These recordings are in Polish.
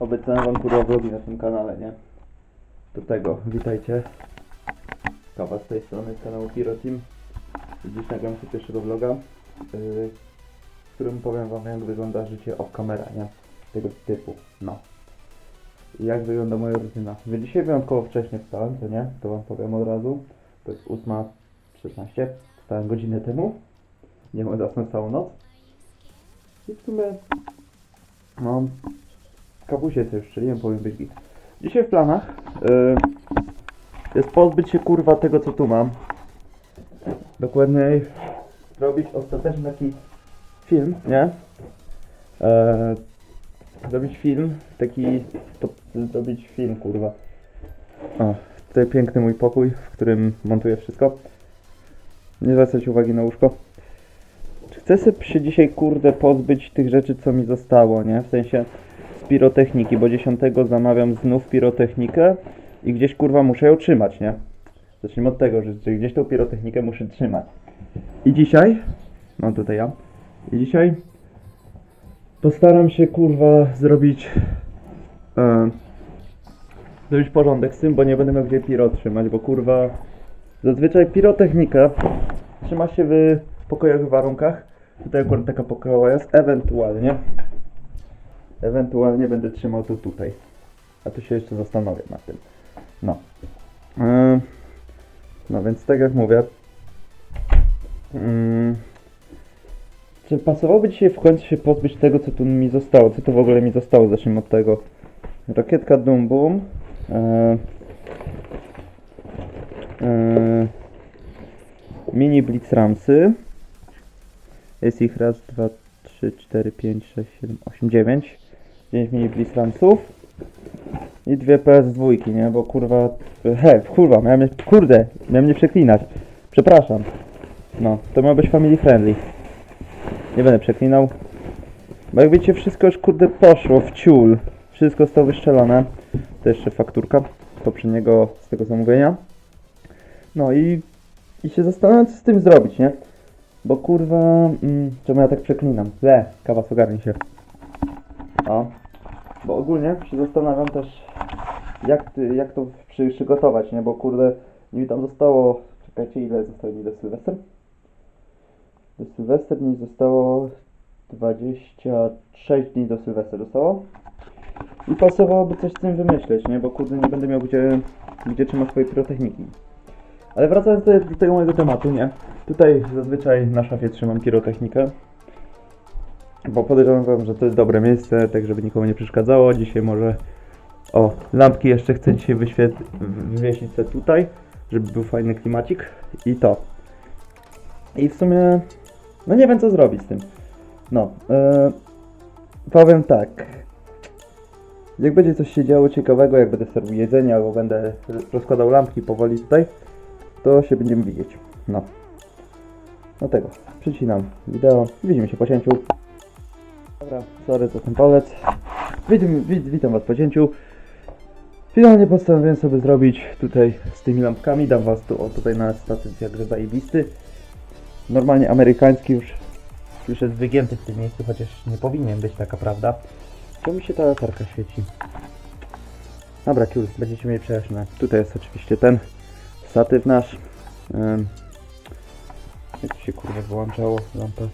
Obiecałem wam kurwa vlogi na tym kanale, nie? Do tego, witajcie. Kawa z tej strony z kanału Hero Team. Dziś nagram sobie pierwszego vloga, yy, w którym powiem wam jak wygląda życie off camera, nie? Tego typu, no. I jak wygląda moja rutyna. Więc dzisiaj wyjątkowo wcześnie wstałem, to nie? To wam powiem od razu. To jest 8.16. Wstałem godzinę temu. Nie mogę zasnąć całą noc. I w sumie mam kapusie co już strzeliłem, powiem być git. Dzisiaj w planach yy, jest pozbyć się kurwa tego co tu mam. Dokładniej zrobić ostateczny taki film, nie? Eee, zrobić film, taki, to, zrobić film kurwa. O, tutaj piękny mój pokój, w którym montuję wszystko. Nie zwracać uwagi na łóżko. Chcę sobie dzisiaj kurde pozbyć tych rzeczy co mi zostało, nie? W sensie pirotechniki, bo 10 zamawiam znów pirotechnikę i gdzieś kurwa muszę ją trzymać, nie? Zacznijmy od tego, że, gdzieś tą pirotechnikę muszę trzymać. I dzisiaj, no tutaj ja, i dzisiaj postaram się kurwa zrobić e, zrobić porządek z tym, bo nie będę miał gdzie piro trzymać, bo kurwa zazwyczaj pirotechnika trzyma się w pokojowych warunkach. Tutaj akurat taka pokojowa jest, ewentualnie ewentualnie będę trzymał to tutaj. A tu się jeszcze zastanowię nad tym. No. E, no więc tak jak mówię. Mm, czy pasowałoby dzisiaj w końcu się pozbyć tego, co tu mi zostało? Co tu w ogóle mi zostało? Zacznijmy od tego. Rakietka Doom Boom. E, e, mini Blitz Ramsy. Jest ich raz, dwa, trzy, cztery, pięć, sześć, siedem, osiem, dziewięć. 9 mini Blitz Ramsów. I dwie PS2, nie? Bo kurwa... He, kurwa, miałem kurde, miałem nie przeklinać. Przepraszam. No, to miał być family friendly. Nie będę przeklinał. Bo jak wiecie, wszystko już kurde poszło w ciul. Wszystko zostało wyszczelone. To jeszcze fakturka z poprzedniego, z tego zamówienia. No i, i się zastanawiam, co z tym zrobić, nie? Bo kurwa, mm, czemu ja tak przeklinam? Le, kawa ogarnij się. O, bo ogólnie się zastanawiam też, jak, ty, jak to przy, przygotować, nie? Bo kurde, mi tam zostało, czekajcie, ile zostało mi do Sylwester? Do Sylwester mi zostało 26 dni do Sylwester zostało. I pasowałoby coś z tym wymyśleć, nie? Bo kurde, nie będę miał gdzie, gdzie trzymać swojej pirotechniki. Ale wracając do, do tego mojego tematu, nie? Tutaj zazwyczaj na szafie trzymam pirotechnikę. Bo podejrzewam wam, że to jest dobre miejsce, tak żeby nikomu nie przeszkadzało. Dzisiaj może... O, lampki jeszcze chcę dzisiaj wyświet... wywiesić sobie tutaj, żeby był fajny klimacik. I to. I w sumie... No nie wiem co zrobić z tym. No, e, powiem tak. Jak będzie coś się działo ciekawego, jak będę serwił jedzenie, albo będę rozkładał lampki powoli tutaj, to się będziemy widzieć. No. No tego. Przycinam wideo. Widzimy się po cięciu. Dobra, sorry za ten palec. Witam, wit, witam Was po cięciu. Finalnie postanowiłem sobie zrobić tutaj z tymi lampkami. Dam Was tu o tutaj na statystyk jak zajebisty. Normalnie amerykański już, już jest wygięty w tym miejscu, chociaż nie powinien być taka prawda. Czemu mi się ta latarka świeci? Dobra, kiul, będziecie mieli przejaśnione. Tutaj jest oczywiście ten statyw nasz. Ym, jak się kurwa wyłączało lampę?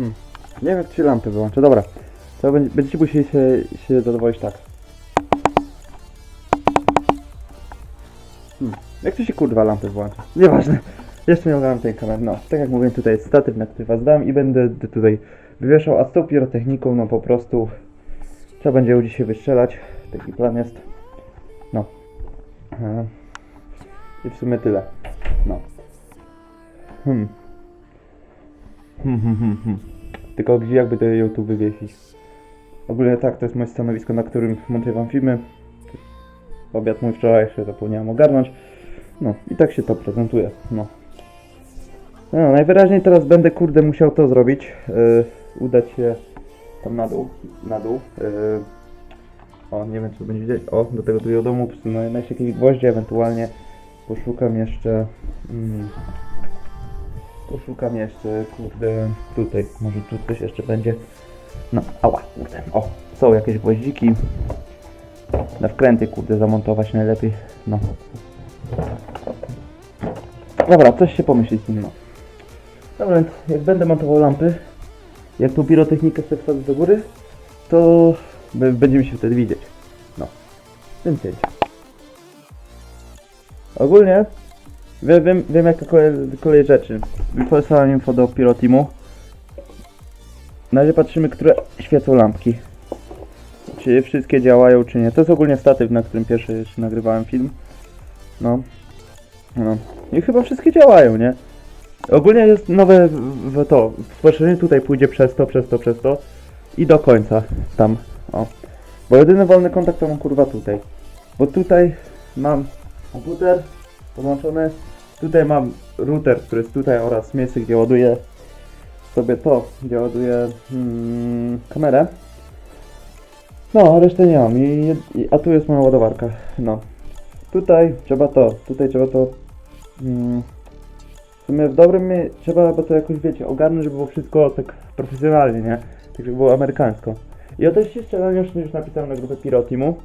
Hmm. Nie wiem jak się lampy wyłącza. Dobra. To będzie- będziecie musieli się, się zadowolić tak. Hmm. Jak to się kurwa lampy włącza? Nieważne. Jeszcze nie oglądam tej kamery. No, tak jak mówiłem, tutaj jest statyw, na który was dam i będę tutaj wywieszał, a z tą pirotechniką, no po prostu trzeba będzie ją dzisiaj wystrzelać. Taki plan jest. No. E, I w sumie tyle. No. Hmm. Hmm, hmm, hmm, hmm. Tylko jakby to ją tu wywiesić? Ogólnie tak, to jest moje stanowisko, na którym montuję wam filmy. Obiad mój wczorajszy zapomniałem ogarnąć. No i tak się to prezentuje. No. No, najwyraźniej teraz będę kurde musiał to zrobić. Yy, udać się tam na dół. Na dół. Yy, o, nie wiem czy będzie widać. O, do tego drugiego domu znajdę jakieś gwoździe, ewentualnie poszukam jeszcze mm, Poszukam jeszcze, kurde, tutaj, może tu coś jeszcze będzie. No, ała, kurde, o, są jakieś gwoździki. Na wkręty, kurde, zamontować najlepiej, no. Dobra, coś się pomyśleć z tym, no. Dobra, więc jak będę montował lampy, jak tą pirotechnikę sobie wsadzę do góry, to będziemy się wtedy widzieć. No, więc jedź. Ogólnie wiem, wiem, wiem kolej, kolej rzeczy. Wysłałem info do Pirotimu. Na razie patrzymy, które świecą lampki. Czy wszystkie działają, czy nie. To jest ogólnie statyw, na którym pierwszy jeszcze nagrywałem film. No. No. I chyba wszystkie działają, nie? Ogólnie jest nowe w- w to. Tutaj pójdzie przez to, przez to, przez to. I do końca. Tam. O. Bo jedyny wolny kontakt to mam kurwa tutaj. Bo tutaj mam komputer podłączony. Tutaj mam router, który jest tutaj oraz miejsce, gdzie ładuję sobie to, gdzie ładuję mm, kamerę. No, a resztę nie mam. I, i, a tu jest moja ładowarka. No. Tutaj trzeba to, tutaj trzeba to. Mm, w sumie w dobrym mie- trzeba by to jakoś wiecie, ogarnąć, żeby było wszystko tak profesjonalnie, nie? Tak żeby było amerykańsko. I o też jeszcze już, już napisałem na grupę Pirotimu.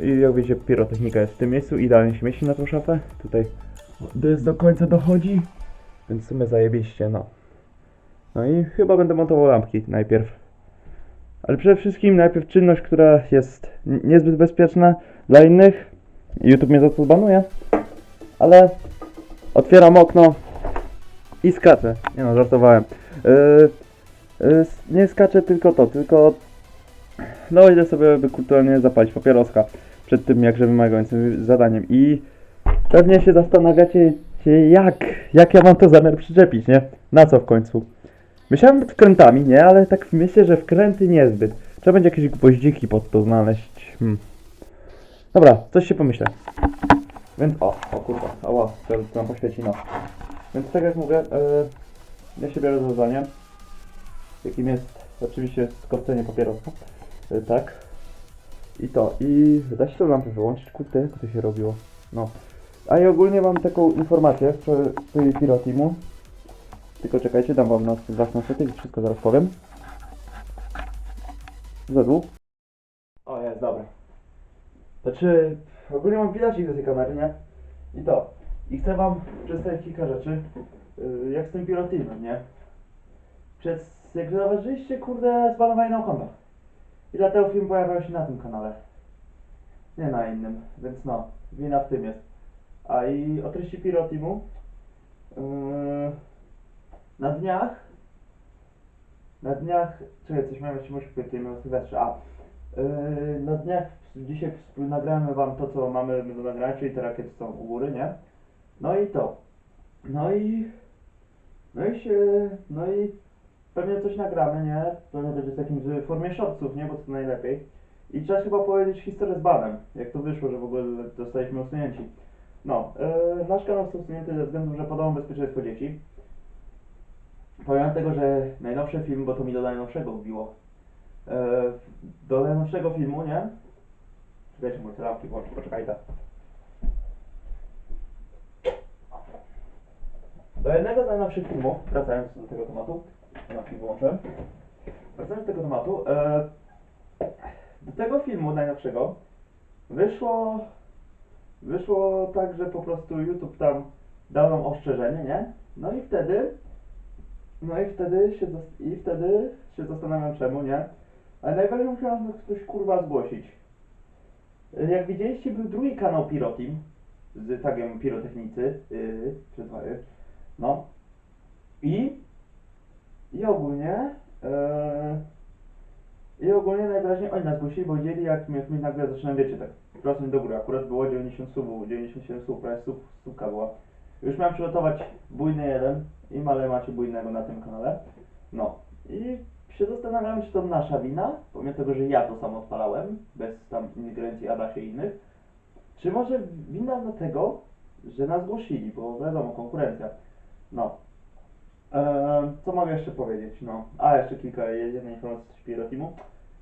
I jak wiecie, pirotechnika jest w tym miejscu, idealnie się mieści na tą szafę. Tutaj jest do końca dochodzi, więc w sumie zajebiście, no. No i chyba będę montował lampki najpierw. Ale przede wszystkim najpierw czynność, która jest niezbyt bezpieczna dla innych. YouTube mnie za to zbanuje. Ale otwieram okno i skaczę. Nie no, żartowałem. Yy, yy, nie skaczę tylko to, tylko no idę sobie by kulturalnie zapalić papieroska przed tym jakże wymagającym zadaniem i pewnie się zastanawiacie cie, jak, jak ja mam to zamiar przyczepić, nie? Na co w końcu? Myślałem wkrętami, nie? Ale tak myślę, że wkręty niezbyt. Trzeba będzie jakieś gwoździki pod to znaleźć. Hmm. Dobra, coś się pomyślę. Więc o, o kurwa, ała, teraz nam poświeci, no. Więc tak jak mówię, yy, ja się biorę za zadanie, jakim jest oczywiście skopcenie papierosa. Yy, tak. I to, i da się tą lampę wyłączyć, kurde, jak to się robiło. No. A i ogólnie mam taką informację swojej Pirotimu. Tylko czekajcie, dam wam na was na sety i wszystko zaraz powiem. Za dół. O, jest, dobra. Znaczy, ogólnie mam widać do tej kamery, nie? I to. I chcę wam przedstawić kilka rzeczy, yy, jak z tym Pirotimem, nie? Przez, jak zauważyliście, kurde, zbanowali nam konto. I dlatego film pojawiał się na tym kanale. Nie na innym, więc no, wina w tym jest. A i o treści Pirotimu. Yy, na dniach. Na dniach. Czekaj, coś miałem jeszcze muszę powiedzieć, miałem Sylwestrze. A. Yy, na dniach dzisiaj nagramy wam to, co mamy do nagrania, czyli te rakiety są u góry, nie? No i to. No i. No i się. No i pewnie coś nagramy, nie? Pewnie będzie w takim formie shortsów, nie? Bo to najlepiej. I trzeba chyba powiedzieć historię z banem. Jak to wyszło, że w ogóle zostaliśmy usunięci. No, yy, nasz kanał został usunięty ze względu, że podał bezpieczeństwo dzieci. Pomimo tego, że najnowszy film, bo to mi do najnowszego wbiło. Yy, do najnowszego filmu, nie? Czekajcie, muszę lampki włączyć, poczekaj tak. Do jednego z najnowszych filmów, wracając do tego tematu, lampki włączę. Wracając do tego tematu, e, do tego filmu najnowszego wyszło, wyszło tak, że po prostu YouTube tam dał nam ostrzeżenie, nie? No i wtedy, no i wtedy się, i wtedy się zastanawiam czemu, nie? Ale najbardziej musiałem to ktoś kurwa zgłosić. Jak widzieliście, był drugi kanał Pirotim z tagiem pirotechnicy, yy, przez dwa y. no. I, i ogólnie, e, i ogólnie najwyraźniej oni nas zgłosili, bo wiedzieli jak jak my nagle zaczynamy, wiecie, tak prosem do góry, akurat było 90 subów, 97 subów, prawie sub, subka była. Już miałem przygotować bujny jeden i ale macie bujnego na tym kanale. No i się zastanawiałem, czy to nasza wina, pomimo tego, że ja to sam odpalałem, bez tam ingerencji Adasia i innych, czy może wina dlatego, że nas zgłosili, bo wiadomo, konkurencja. No. Eee, co mogę jeszcze powiedzieć? No. A, jeszcze kilka, jedna informacja z Pirotimu.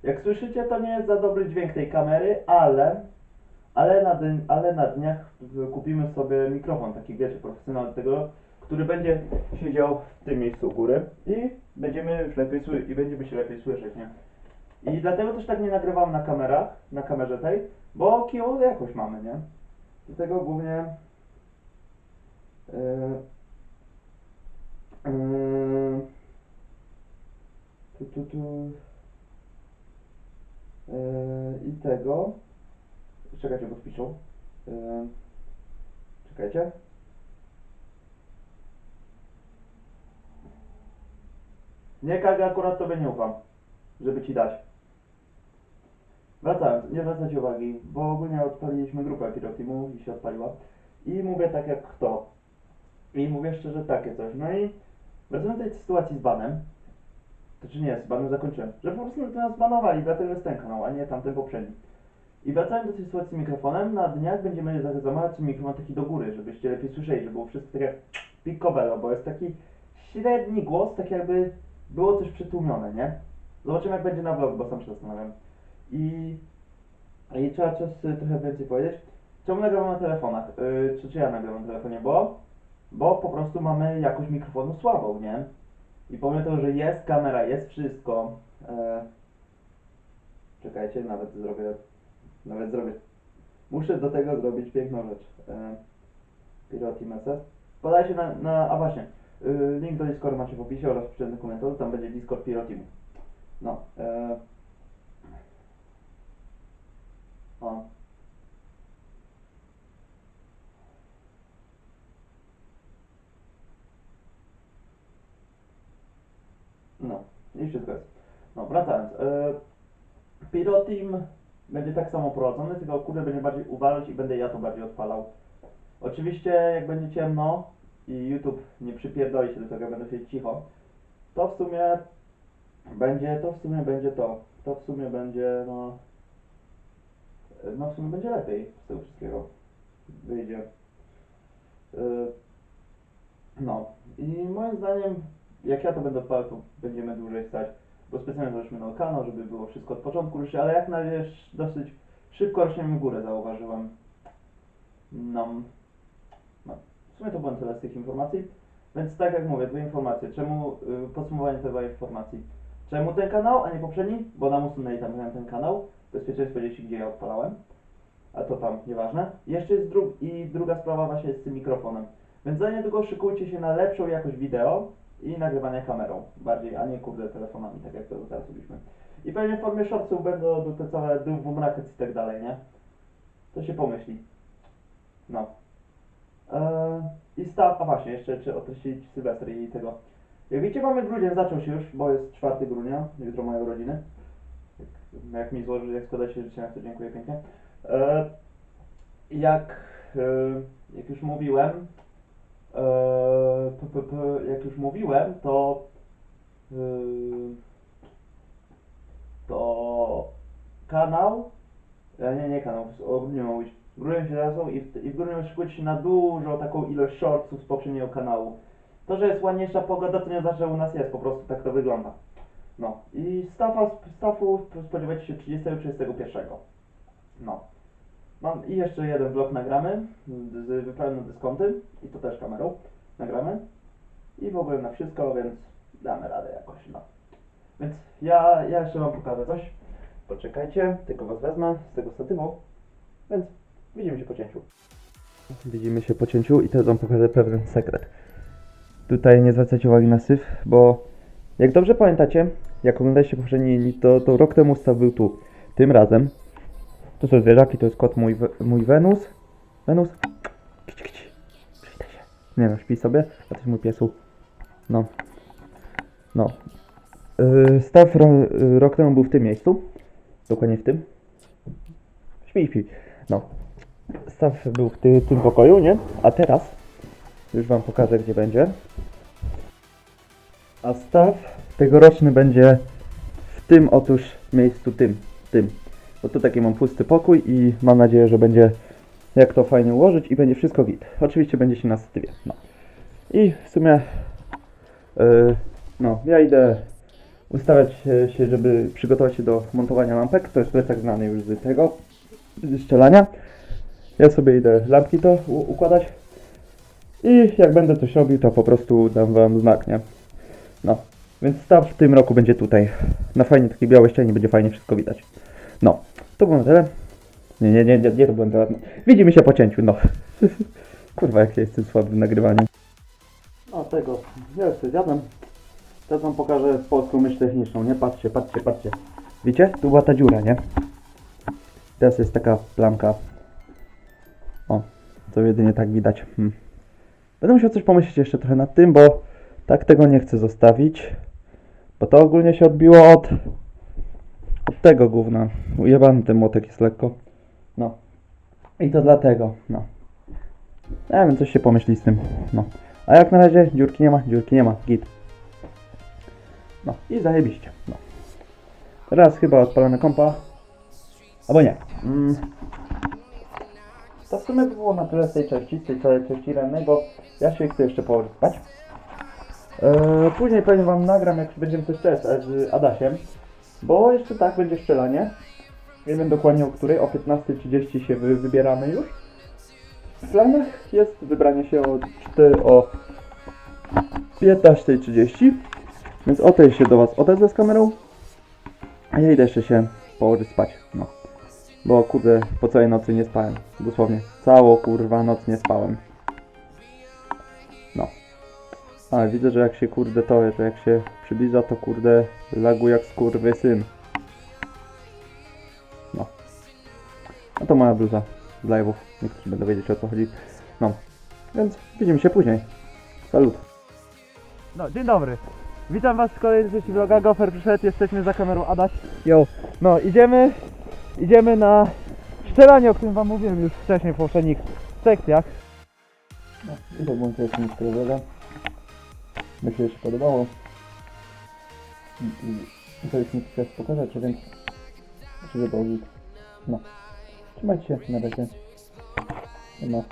Jak słyszycie, to nie jest za dobry dźwięk tej kamery, ale, ale, na, ale na dniach kupimy sobie mikrofon, taki wiecie, profesjonalny tego, który będzie siedział w tym miejscu u góry i będziemy już lepiej i będziemy się lepiej słyszeć, nie? I dlatego też tak nie nagrywam na kamerach, na kamerze tej, bo kijową jakość mamy, nie? Dlatego głównie yy, yy, tu, tu, tu, yy, i tego czekajcie, bo piszą yy, czekajcie nie Kaga, akurat tobie nie ufam żeby ci dać Wracając, nie zwracajcie uwagi, bo ogólnie odpaliliśmy grupę Pirotimu i się odpaliła. I mówię tak jak kto. I mówię szczerze takie coś. No i wracając do tej sytuacji z banem, to czy nie, z banem zakończyłem, że po prostu nas zbanowali, dlatego jest ten kanał, a nie tamten poprzedni. I wracając do tej sytuacji z mikrofonem, na dniach będziemy za- zamawiać mikrofon taki do góry, żebyście lepiej słyszeli, żeby było wszystko takie picobello, bo jest taki średni głos, tak jakby było coś przytłumione, nie? Zobaczymy jak będzie na vlog, bo sam się zastanawiam. I, i trzeba coś trochę więcej powiedzieć. Czemu nagrywam na telefonach? Yy, czy, czy ja nagrywam na telefonie? Bo, bo po prostu mamy jakość mikrofonu słabą, nie? I pomimo tego, że jest kamera, jest wszystko. E, czekajcie, nawet zrobię. Nawet zrobię. Muszę do tego zrobić piękną rzecz. E, Pilot MS. Podajcie na, na. A właśnie. y, link do Discorda macie w opisie oraz w przednim komentarzu. Tam będzie Discord Pilotimu. No. E, o. No, i wszystko jest. No, wracając. E, Pilotim będzie tak samo prowadzony, tylko kurde będzie bardziej uwalać i będę ja to bardziej odpalał. Oczywiście jak będzie ciemno i YouTube nie przypierdoli się do tego, będę siedzieć cicho, to w sumie będzie, to w sumie będzie to. To w sumie będzie, no... No w sumie będzie lepiej z tego wszystkiego. Wyjdzie. Yy, No. I moim zdaniem, jak ja to będę odpalał, to będziemy dłużej stać. Bo specjalnie założyliśmy nowy kanał, żeby było wszystko od początku ruszy, ale jak na razie dosyć szybko rośniemy w górę, zauważyłem. No. no. W sumie to było tyle z tych informacji. Więc tak jak mówię, dwie informacje. Czemu, y, podsumowanie tych informacji. Czemu ten kanał, a nie poprzedni? Bo nam usunęli tam ten kanał. Bezpieczeństwo dzieci, gdzie ja odpalałem. A to tam, nieważne. Jeszcze jest dru i druga sprawa właśnie jest z tym mikrofonem. Więc za niedługo szykujcie się na lepszą jakość wideo i nagrywanie kamerą. Bardziej, a nie kurde telefonami, tak jak to teraz robiliśmy. I pewnie w formie shortsów będą do te całe brackets i tak dalej, nie? To się pomyśli. No. Eee, I staw, a właśnie, jeszcze czy określić Sylwester i tego. Jak wiecie, mamy grudzień, zaczął się już, bo jest 4 grudnia, jutro moje urodziny. Jak, jak mi złoży, jak składa się życzenia, to dziękuję pięknie. Eee, jak, e, jak już mówiłem, eee, jak już mówiłem, to eee, to kanał, e, nie, nie kanał, o grudniu grudzień się zaczął i w, i w grudniu szykujcie się na dużo taką ilość shortsów z poprzedniego kanału. To, że jest ładniejsza pogoda, to nie znaczy, że u nas jest, po prostu tak to wygląda. No i stafa, stafu spodziewajcie się 30-31. No. Mam i jeszcze jeden vlog nagramy z wyprawem na dyskonty i to też kamerą nagramy. I w ogóle na wszystko, więc damy radę jakoś, no. Więc ja, ja jeszcze wam pokażę coś. Poczekajcie, tylko was wezmę z tego statywu. Więc widzimy się po cięciu. Widzimy się po cięciu i teraz wam pokażę pewien sekret. Tutaj nie zwracajcie uwagi na syf, bo jak dobrze pamiętacie, jak oglądaliście poprzedni to, to rok temu staw był tu. Tym razem to są zwierzaki, to jest kot mój, mój Wenus. Wenus. Kici, kici. Przywitaj się. Nie no, śpi sobie, a to jest mój piesu. No. No. Yy, staw ro, yy, rok temu był w tym miejscu. Dokładnie w tym. Śpi, śpi. No. Staw był w ty, tym pokoju, nie? A teraz już wam pokażę, gdzie będzie. A staw tegoroczny będzie w tym otóż miejscu, tym, tym. Bo taki mam pusty pokój i mam nadzieję, że będzie jak to fajnie ułożyć i będzie wszystko git. Oczywiście będzie się na statywie. No. I w sumie yy, no, ja idę ustawiać się- żeby przygotować się do montowania lampek. To jest plecak znany już z tego, z strzelania. Ja sobie idę lampki to układać. I jak będę coś robił, to po prostu dam wam znak, nie? No, więc staw w tym roku będzie tutaj. Na fajnie takiej białej ścianie będzie fajnie wszystko widać. No, to było na tyle. Nie, nie, nie, nie, nie to było na tyle. Widzimy się po cięciu, no. Kurwa, jak ja jestem słaby w nagrywaniu. No tego, ja jeszcze zjadłem. Teraz wam pokażę polską myśl techniczną, nie? Patrzcie, patrzcie, patrzcie. Widzicie? Tu była ta dziura, nie? Teraz jest taka plamka. O, to jedynie tak widać. Hmm. Będę musiał coś pomyśleć jeszcze trochę nad tym, bo tak tego nie chcę zostawić. Bo to ogólnie się odbiło od, od tego gówna. Ujebany ten młotek jest lekko. No. I to dlatego, no. Nie wiem, coś się pomyśli z tym. No. A jak na razie dziurki nie ma, dziurki nie ma, git. No i zajebiście. No. Teraz chyba odpalamy kompa. Albo nie. Mm. To w sumie by było na tyle z tej części, z tej całej części rannej, bo ja się chcę jeszcze położyć spać. Eee, później pewnie wam nagram, jak będziemy coś strzelać z Adasiem, bo jeszcze tak będzie strzelanie. Nie wiem dokładnie o której, o 15.30 się wy, wybieramy już. W planach jest wybranie się o, 4, o 15.30, więc o tej się do was odezwę z kamerą, a ja idę jeszcze się położyć spać, no. Bo kurde, po całej nocy nie spałem. Dosłownie. Całą kurwa noc nie spałem. Ale widzę, że jak się kurde to, że jak się przybliża, to kurde lagu jak skurwy syn. No. No to moja bluza z live'ów. Niektórzy będą wiedzieć o co chodzi. No. Więc widzimy się później. Salut. No, dzień dobry. Witam was w kolejnej części vloga. Gofer przyszedł, jesteśmy za kamerą Adaś. Yo. No, idziemy idziemy na strzelanie, o którym wam mówiłem już wcześniej w poprzednich sekcjach. No, i to z tego vloga. Że się podobało. I, i to już mi chcę pokazać, więc żeby. No. Trzymajcie się, na razie. No.